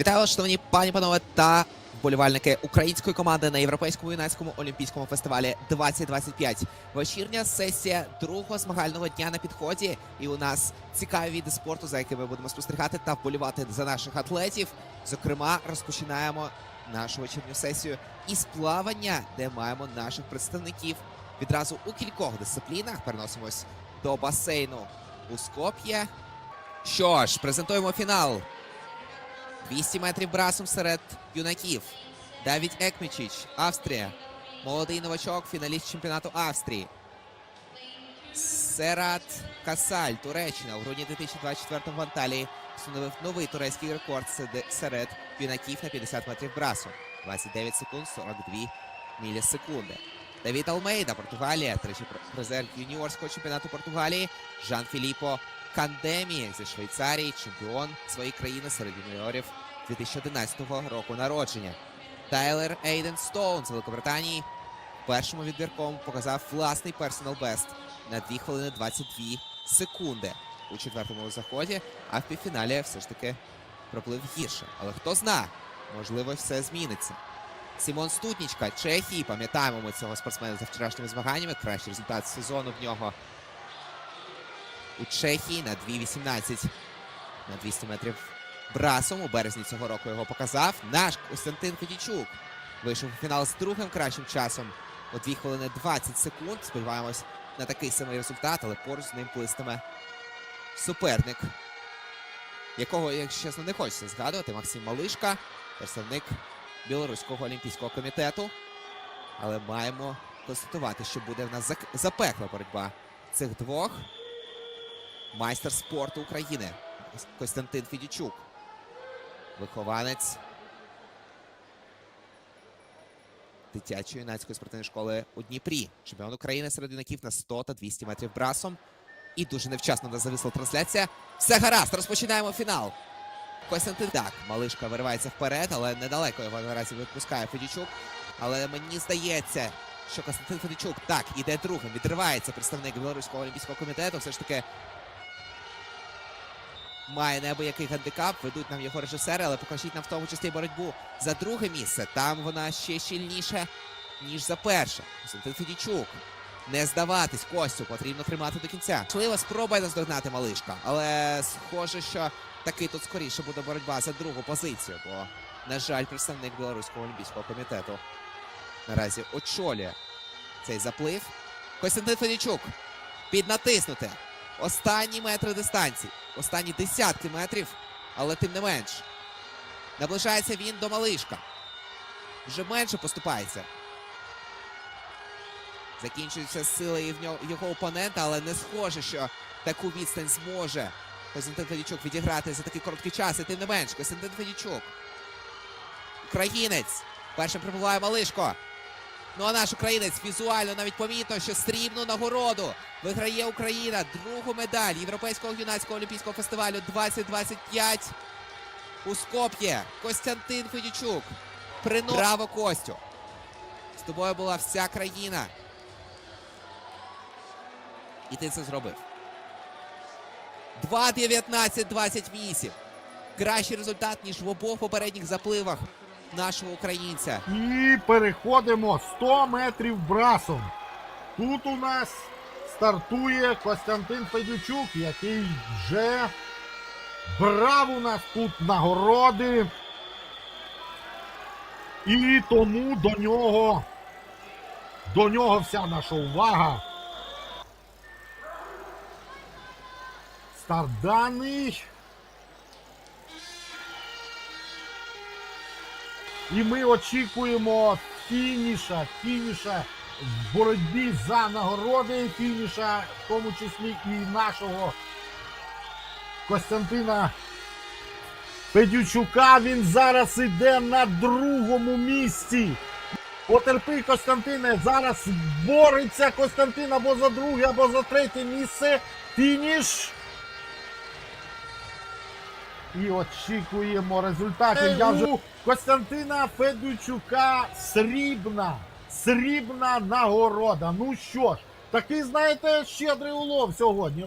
Вітаю вас, шановні пані панове та вболівальники української команди на європейському юнацькому олімпійському фестивалі 2025. Вечірня сесія другого змагального дня на підході. І у нас цікаві види спорту, за якими будемо спостерігати та вболівати за наших атлетів. Зокрема, розпочинаємо нашу вечірню сесію із плавання, де маємо наших представників відразу у кількох дисциплінах. Переносимось до басейну у Скоп'є. Що ж, презентуємо фінал. 200 метрів брасом серед юнаків. Давід Екмічіч, Австрія. Молодий новачок, фіналіст чемпіонату Австрії. Серат Касаль, Туреччина. У грудні 2024 в Анталії встановив новий турецький рекорд серед юнаків на 50 метрів брасу. 29 секунд 42 мілісекунди. Давід Алмейда, Португалія, тричі пр- призер юніорського чемпіонату Португалії. Жан Філіппо Кандемі зі Швейцарії, чемпіон своєї країни серед юніорів 2011 року народження. Тайлер Ейден Стоун з Великобританії першому відбірковому показав власний персонал бест на 2 хвилини 22 секунди у четвертому заході, а в півфіналі все ж таки проплив гірше. Але хто зна, можливо, все зміниться. Сімон Стутнічка, Чехії. Пам'ятаємо ми цього спортсмена за вчорашніми змаганнями. Кращий результат сезону в нього у Чехії на 2.18 на 200 метрів брасом. У березні цього року його показав. Наш Костянтин Федічук вийшов у фінал з другим кращим часом у 2 хвилини 20 секунд. Сподіваємось на такий самий результат, але поруч з ним плистиме суперник, якого, якщо чесно, не хочеться згадувати. Максим Малишка, представник Білоруського олімпійського комітету. Але маємо констатувати, що буде в нас запекла боротьба цих двох майстер спорту України Костянтин Федічук. Вихованець дитячої юнацької спортивної школи у Дніпрі. Чемпіон України серед юнаків на 100 та 200 метрів брасом. І дуже невчасно в нас зависла трансляція. Все гаразд, розпочинаємо фінал. Костянтин так, малишка виривається вперед, але недалеко його наразі відпускає Федічук. Але мені здається, що Костянтин Федічук так іде другим. Відривається представник Білоруського олімпійського комітету. Все ж таки має неабиякий гандикап. Ведуть нам його режисери, але покажіть нам в тому числі боротьбу за друге місце. Там вона ще щільніша, ніж за перше. Костянтин Федічук. Не здаватись, Костю, потрібно тримати до кінця. Можливо, спробує наздогнати малишка, але схоже, що таки тут скоріше буде боротьба за другу позицію, бо, на жаль, представник Білоруського олімпійського комітету наразі очолює цей заплив. Костянтин Федічук піднатиснути. Останні метри дистанції. Останні десятки метрів, але тим не менш. Наближається він до малишка. Вже менше поступається. Закінчуються сили і в нього його опонента, але не схоже, що таку відстань зможе Костянтин Федічук відіграти за такий короткий час. І тим не менш, Костянтин Федічук. Українець. Першим прибуває малишко. Ну а наш українець візуально навіть помітно, що срібну нагороду виграє Україна. Другу медаль Європейського юнацького олімпійського фестивалю 2025 у Скоп'є. Костянтин Федічук. Прино... Браво, Костю. З тобою була вся країна. І ти це зробив. 2.19.28. Кращий результат, ніж в обох попередніх запливах нашого українця. І переходимо 100 метрів брасом. Тут у нас стартує Костянтин Федючук, який вже брав у нас тут нагороди. І тому до нього, до нього вся наша увага. Старт даний. І ми очікуємо фініша, фініша в боротьбі за нагороди, фініша, в тому числі і нашого Костянтина Федючука. Він зараз іде на другому місці. Потерпи, Костянтине, зараз бореться Костянтин або за друге, або за третє місце. Фініш. І очікуємо результатів. Я вже Костянтина Федучука срібна. Срібна нагорода. Ну що ж, такий, знаєте, щедрий улов сьогодні.